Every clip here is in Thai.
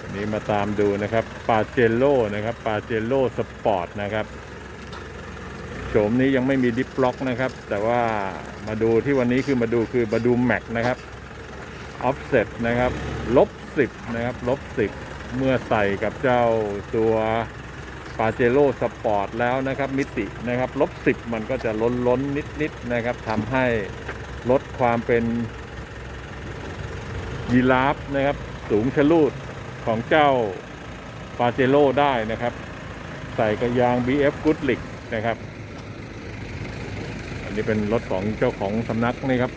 อันนี้มาตามดูนะครับปาเจโร่นะครับปาเจโร่สปอร์ตนะครับโฉมนี้ยังไม่มีดิฟล็อกนะครับ แต่ว่ามาดูที่วันนี้คือมาดูคือมาดูแม็กนะครับออฟเซ็ตนะครับลบสิบนะครับลบสิบเมื่อใส่กับเจ้าตัวปาเจโร่สปอร์ตแล้วนะครับ มิตินะครับลบสิบมันก็จะล้นล้นนิดนิดนะครับทำให้ลดความเป็นยีราฟนะครับ สูงชะลูด ของเจ้าปาเจโร่ได้นะครับ ใส่กระยาง BF g o o d l i c นะครับ อันนี้เป็นรถของเจ้าของสำนักนี่ครับ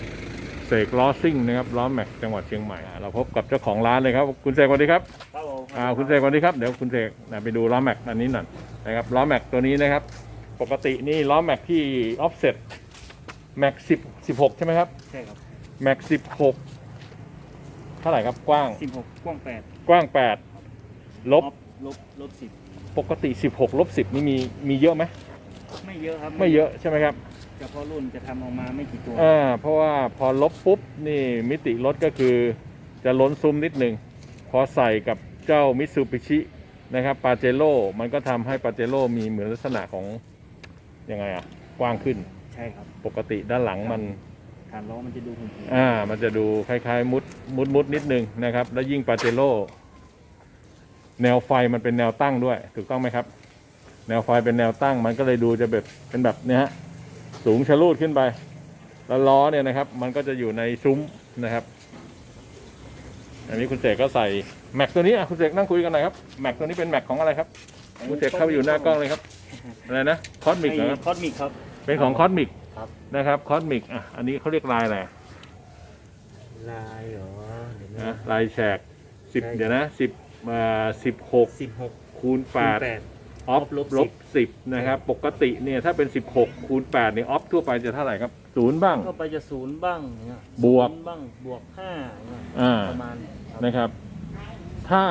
เสกล้อซิ่งนะครับล้อแม็กจังหวัดเชียงใหม่อะเราพบกับเจ้าของร้านเลยครับ คุณเสกสวัสดีครับครับผมอ่าคุณเสกสวัสดีครับเดี๋ยวคุณเสกนะไปดูล้อแม็กอันนี้หน่อยนะครับล้อแม็กตัวนี้นะครับ ปกตินี่ล้อแม็กที่ออฟเซ็ตแม็กสิบสิบหกใช่ไหมครับใช่ครับแม็กสิบหกเท่าไหร่ครับกว้างสิบหกกว้างแปด กว้างแปดลบลบลบสิบปกติ 16ลบ10 นี่มีมีเยอะไหมไม่เยอะครับไม่เยอะใช่ไหมครับเฉพาะรุ่นจะทำออกมาไม่กี่ตัวอ่าเพราะว่าพอลบปุ๊บนี่มิติรถก็คือจะล้นซุ้มนิดหนึ่งพอใส่กับเจ้ามิ t ซูบิชินะครับปาเจโร่มันก็ทำให้ปาเจโร่มีเหมือนลักษณะของยังไงอะกว้างขึ้นใช่ครับ ปกติด้านหลังมัน ฐานล้อมันจะดูหุ่นอ่า มันจะดูคล้ายๆ มุดมุดมุดนิดนึงนะครับ แล้วยิ่งปาเจโร่แนวไฟมันเป็นแนวตั้งด้วย ถูกต้องไหมครับ แนวไฟเป็นแนวตั้ง มันก็เลยดูจะแบบเป็นแบบเนี้ยฮะสูงชะลูดขึ้นไป แล้วล้อเนี่ยนะครับ มันก็จะอยู่ในซุ้มนะครับ อันนี้คุณเสกก็ใส่แม็กตัวนี้อะคุณเสกนั่งคุยกันหน่อยครับแม็กตัวนี้เป็นแม็กของอะไรครับคุณเสกเข้าไปอยู่หน้ากล้องเลยครับอะไรนะคอสมิกเหรอครับคอสมิกครับ เป็นของคอสมิก ครับ นะครับคอสมิกอะอันนี้เขาเรียกลายอะไรลายเหรอเดี๋ยวนะลายแฉกสิบเดี๋ยวนะสิบมาสิบหกสิบหกคูณแปด แปด ออฟลบลบสิบนะครับ ปกติเนี่ยถ้าเป็นสิบหกคูณแปดเนี่ยออฟทั่วไปจะเท่าไหร่ครับศูนย์บ้าง ก็ไปจะศูนย์บ้างอย่างเงี้ยบวกศูนย์บ้างบวกห้าอย่างเงี้ยอ่า ประมาณครับนะครับ ถ้า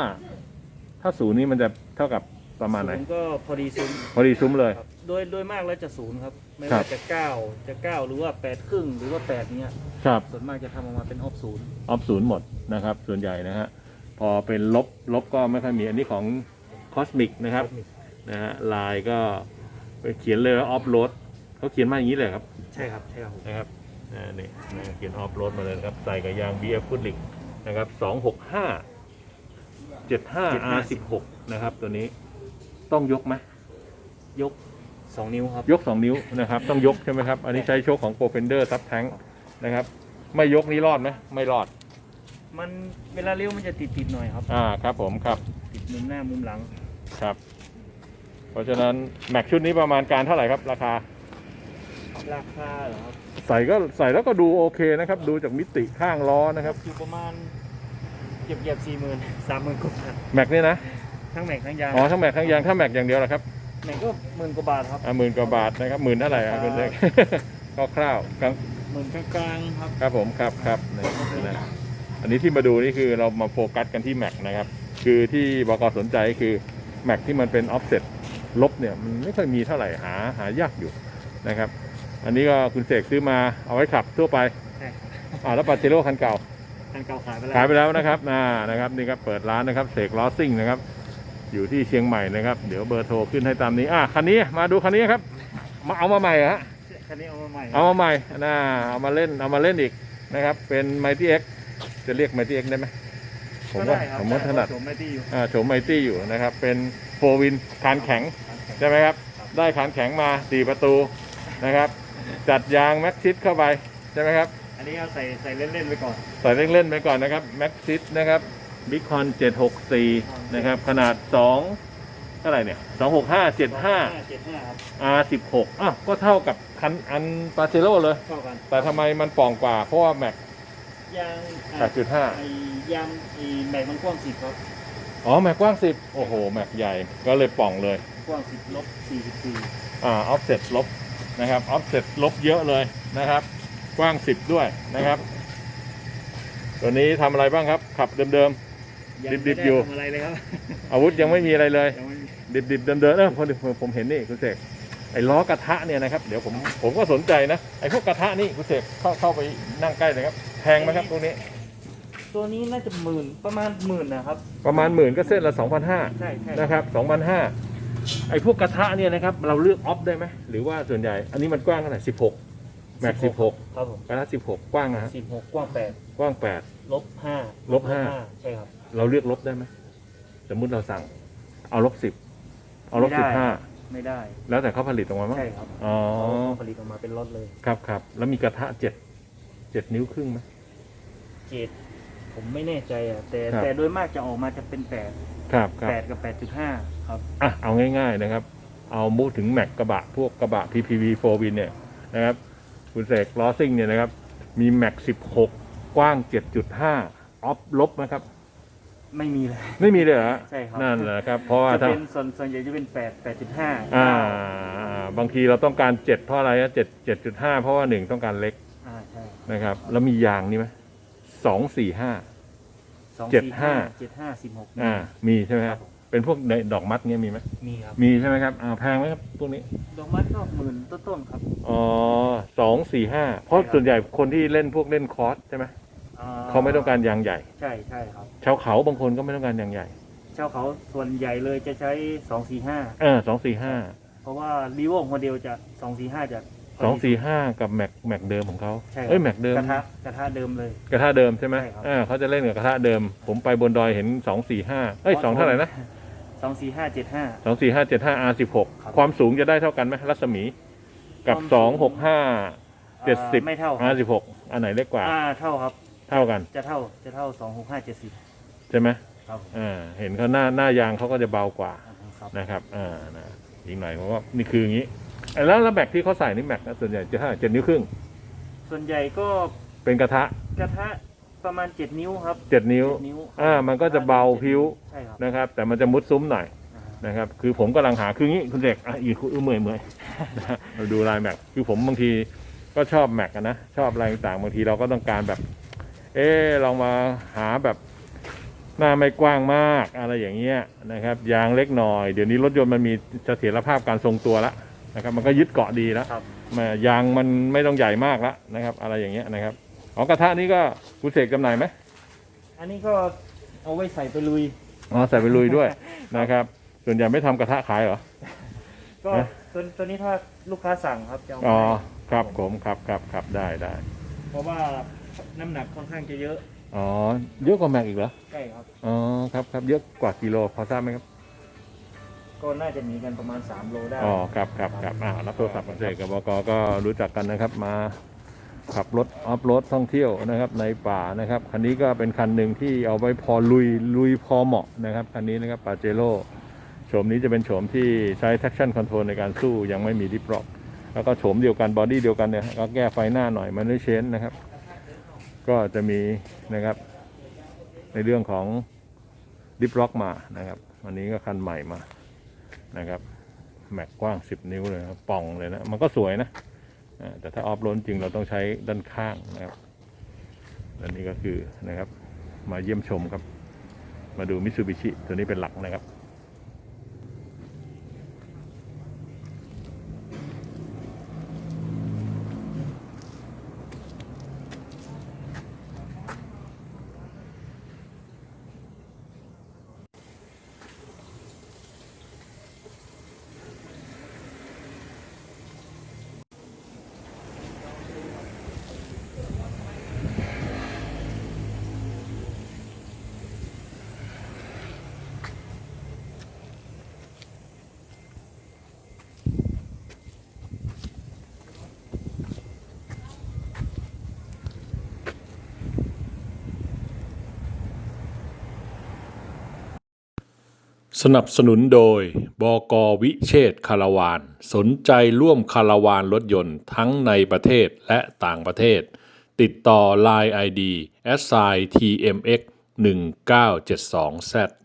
ถ้าศูนย์นี่มันจะเท่ากับประมาณไหน ศูนย์ก็พอดีศูนย์พอดีซุ้มเลย ครับ โดยโดยมากแล้วจะศูนย์ครับ ไม่ครัว่าบ จะเก้าจะเก้าหรือว่าแปดครึ่งหรือว่าแปดเนี้ยครับ ส่วนมากจะทำออกมาเป็นออฟศูนย์ออฟศูนย์หมดนะครับ ส่วนใหญ่นะฮะ พอเป็นลบลบก็ไม่ค่อยมีอันนี้ของคอสมิกนะครับนะฮะลายก็ไปเขียนเลยว่าออฟโรดเขาเขียนมาอย่างนี้เลยครับ ใช่ครับใช่ครับผมนะครับอ่านี่นะเขียนออฟโรดมาเลยนะครับ ใส่กับยาง BF f o o t l i c นะครับ 265 75 R16 นะครับ ตัวนี้ต้องยกไหมยก สองนิ้วครับ ยก 2 นิ้วนะครับ ต้องยกใช่ไหมครับ อันนี้ใช้โชคของ Pro Fender Sub Tank นะครับ ไม่ยกนี้รอดไหมไม่รอด มันเวลาเลี้ยวมันจะติดติดๆหน่อยครับ อ่าครับผมครับติดมุมหน้ามุมหลัง ครับ เพราะฉะนั้นแม็กชุดนี้ประมาณการเท่าไหร่ครับ ราคา ราคาเหรอครับใส่ก็ใส่แล้วก็ดูโอเคนะครับ ดูจากมิติข้างล้อนะครับ อยู่ประมาณเก็บเก็บสี่หมื่นสามหมื่นกว่าบาทแม็กนี่นะ ทั้งแม็กทั้งยางอ๋อทั้งแม็กทั้งยางถ้าแม็กอย่างเดียวเหรอครับ แม็กก็หมื่นกว่าบาทครับ อ่าหมื่นกว่าบาทนะครับหมื่นเท่าไหร่อะคุณเล็กก็คร่าวๆครับหมื่นกลางๆครับ ครับผมครับครับนี่นะอันนี้ที่มาดูนี่คือเรามาโฟกัสกันที่แม็กนะครับ คือที่บกสนใจคือแม็กที่มันเป็นออฟเซ็ตลบเนี่ยมันไม่ค่อยมีเท่าไหร่หาหายากอยู่นะครับ อันนี้ก็คุณเสกซื้อมาเอาไว้ขับทั่วไปใช่อ่าแล้วปาเจโร่คันเก่าทางเก่าขายไปแล้ว ขายไปแล้วนะครับอ่านะครับนี่ครับเปิดร้านนะครับเสกล้อซิ่งนะครับ อยู่ที่เชียงใหม่นะครับ เดี๋ยวเบอร์โทรขึ้นให้ตามนี้อะคันนี้มาดูคันนี้ครับ มาเอามาใหม่เหรอฮะคันนี้เอามาใหม่เอามาใหม่นะเอามาเล่นเอามาเล่นอีกนะครับ เป็น Mighty X จะเรียก Mighty X ได้ไหมผมก็ว่าได้ครับผมว่าถนัดผสมไม่ดีอยู่อ่าโฉม Mighty อยู่นะครับ เป็นโฟวินคานแข็งใช่ไหมครับ ได้คานแข็งมาสี่ประตูนะครับ จัดยางแม็กซิสเข้าไปใช่ไหมครับ อันนี้เอาใส่ใส่เล่นๆไปก่อน ใส่เล่นๆไปก่อนนะครับแม็กซิสนะครับ บิ๊กคอน764 นะครับ ขนาด 2 เท่าไหร่เนี่ย 265 75เจ็ดห้าครับ R16 อะก็เท่ากับคันอันปาเจโร่เลย เข้ากันแต่ทำไมมันป่องกว่า เพราะว่าแม็ก ยางอะ8.5 ไอ้ยางไอ้แม็กมันกว้างสิบครับ อ๋อ แม็กกว้างสิบโอ้โห แม็กใหญ่ก็เลยป่องเลย กว้างสิบลบสี่สิบสี่อ่า ออฟเซ็ตลบนะครับ ออฟเซ็ตลบเยอะเลยนะครับ กว้างสิบด้วยนะครับ ตัวนี้ทำอะไรบ้างครับ ขับเดิม ยังดิไม่บๆได้อยู่ทำอะไรเลยครับๆอาวุธยังไม่มีอะไรเลย ยังไม่มีดิบๆเดิมๆเออพอดีผมเห็นนี่คุณเสกไอ้ล้อกระทะเนี่ยนะครับเดี๋ยวผมผมก็สนใจนะไอ้พวกกระทะนี่คุณเสกเข้าเข้าไปนั่งใกล้เลยครับแพงไหมครับพวกนี้ ตัวนี้น่าจะหมื่นประมาณหมื่นนะครับ ประมาณหมื่นก็เส้นละ2,500ใช่ใช่นะครับ2,500ไอ้พวกกระทะเนี่ยนะครับเราเลือกออฟได้ไหมหรือว่าส่วนใหญ่ อันนี้มันกว้างเท่าไหร่16แม็ก16 ครับผมกระทะ16 กว้างนะฮะสิบหกกว้างแปดกว้างลบห้าลบห้า ใช่ครับ8เราเลือกลบได้ไหมสมมุติเราสั่ง เอาลบ10เอาลบไม่ได้15ไม่ได้ แล้วแต่เขาผลิตออกมามั้งใช่ครับอ๋อเขาผลิตออกมาเป็นรถเลยครับครับแล้วมีกระทะ7 7นิ้วครึ่งไหมเจ็ดผมไม่แน่ใจอะแต่ครับแต่โดยมากจะออกมาจะเป็นแปดครับครับแปดกับแปดจุดห้าครับอะเอาง่ายๆนะครับ เอามุถึงแม็กกระบะพวกกระบะ PPV 4 win เนี่ยนะครับ คุณเสกล้อซิ่งเนี่ยนะครับ มีแม็ก16ก ว้าง 7.5 ออฟลบไหมครับ ไม่มีเลย ไม่มีเลยเหรอใช่ครับ นั่นแหละครับ เพราะว่าจะถ้าเป็นส่วนส่วนใหญ่จะเป็นแปดแปดจุดห้าอ่า บางทีเราต้องการ 7 เพราะอะไรนะ7 7.5 เพราะว่า1ต้องการเล็กอ่าใช่นะครับ แล้วมียางนี่ไหม2 4 5สองเจ็ดห้าเจ็ดห้าสิบหกอ่า มีใช่ไหมคครัรับบผมเป็นพวกในดอกมัดเงี้ยมีไหมมีครับ มีใช่ไหมครับอ่าแพงไหมครับพวกนี้ ดอกไม้ก็หมื่นต้นๆครับ อ๋อสองสี่ห้าเพราะใช่ครับส่วนใหญ่คนที่เล่นพวกเล่นคอร์สใช่ไหมอ่ เขาไม่ต้องการยางใหญ่ ใช่ใช่ครับ ชาวเขาบางคนก็ไม่ต้องการยางใหญ่เจ้าเขาส่วนใหญ่เลยจะใช้สองสี่ห้าเออสองสี่ห้าเพราะว่ารีโวโมเดลจะสองสี่ห้าจะสองสี่ห้ากับแม็กแม็กเดิมของเขาใช่ครับเอ้ยแม็กเดิมกระทะกระทะเดิมเลย กระทะเดิมใช่ไหมใช่ครับเออเขาจะเล่นกับกระทะเดิม ผมไปบนดอยเห็นสองสี่ห้าเอ้ยสองเท่าไหร่นะสองสี่ห้าเจ็ดห้าสองสี่ห้าเจ็ดห้า R สิบหกครับความสูงจะได้เท่ากันไหมรัศมี กับความสูงสองหกห้าเจ็ดสิบไม่เท่าครั R สิบหกอันไหนเล็กกว่าอ่าเท่าครับ เท่ากัน จะเท่าจะเท่าสองหกห้าเจ็ดสิบใช่ไหมครับผมอ่าเห็นเขาหน้าหน้ายางเขาก็จะเบากว่าอ่าครับนะครับอ่านะอีกหน่อยผมว่านี่คืออย่างนี้เอ้ยแล้วแล้วแม็กที่เขาใส่นี่แม็กนะส่วนใหญ่จะเท่าไหร่เจ็ดนิ้วครึ่ง ส่วนใหญ่ก็เป็นกระทะกระทะประมาณเจ็ดนิ้วครับเจ็ดนิ้ว เจ็ดนิ้วอ่ามันก็จะเบาพิ้วใช่ครับนะครับ แต่มันจะมุดซุ้มหน่อยอ่านะครับ คือผมกำลังหาคืองี้คุณเด็กอะอีกคุณเออเมื่อยเมื่อยเราดูลายแม็กคือผมบางทีก็ชอบแม็กอะนะชอบอะไรต่างๆบางทีเราก็ต้องการแบบ เออลองมาหาแบบหน้าไม่กว้างมากอะไรอย่างเงี้ยนะครับ ยางเล็กหน่อย เดี๋ยวนี้รถยนต์มันมีเสถียรภาพการทรงตัวแล้วนะครับ มันก็ยึดเกาะดีแล้วครับ มายางมันไม่ต้องใหญ่มากแล้วนะครับ อะไรอย่างเงี้ยนะครับอ๋อกระทะนี้ก็คุณเสกจำหน่ายไหมอันนี้ก็เอาไว้ใส่ไปลุย อ๋อใส่ไปลุยด้วยนะครับ ส่วนใหญ่ไม่ทำกระทะขายเหรอ ก็นะ ตัวตัวนี้ถ้าลูกค้าสั่งครับจะเอาอ๋อมาครับผมครับครับครับได้ได้เพราะว่า น้ำหนักค่อนข้างจะเยอะอ๋อเยอะกว่าแม็กอีกเหรอใช่ครับ อ๋อครับครับเยอะกว่ากิโลพอทราบไหมครับก็น่าจะมีกันประมาณ 3 โลได้อ๋อครับครับครับอ่ารับโทรศัพท์คุณเสกกับบกก็รู้จักกันนะครับมาขับรถออฟโรดท่องเที่ยวนะครับในป่านะครับคันนี้ก็เป็นคันหนึ่งที่เอาไว้พอลุยลุยพอเหมาะนะครับคันนี้นะครับปาเจโร่โฉมนี้จะเป็นโฉมที่ใช้ traction control ในการสู้ยังไม่มีดิฟล็อก แล้วก็โฉมเดียวกันบอดี้เดียวกันเนี่ยก็แก้ไฟหน้าหน่อยมันไม่เชนนะครับ ก็จะมีนะครับ ในเรื่องของดิฟล็อกมานะครับวันนี้ก็คันใหม่มานะครับ แม็กกว้าง 10 นิ้วเลยนะครับป่องเลยนะมันก็สวยนะแต่ถ้าออฟโรดจริงเราต้องใช้ด้านข้างนะครับอันนี้ก็คือนะครับมาเยี่ยมชมครับ มาดูมิตซูบิชิตัวนี้เป็นหลักนะครับ สนับสนุนโดย บกวิเชษคาราวาน สนใจร่วมคาราวานรถยนต์ทั้งในประเทศและต่างประเทศ ติดต่อ Line ID s i tmx 1972 z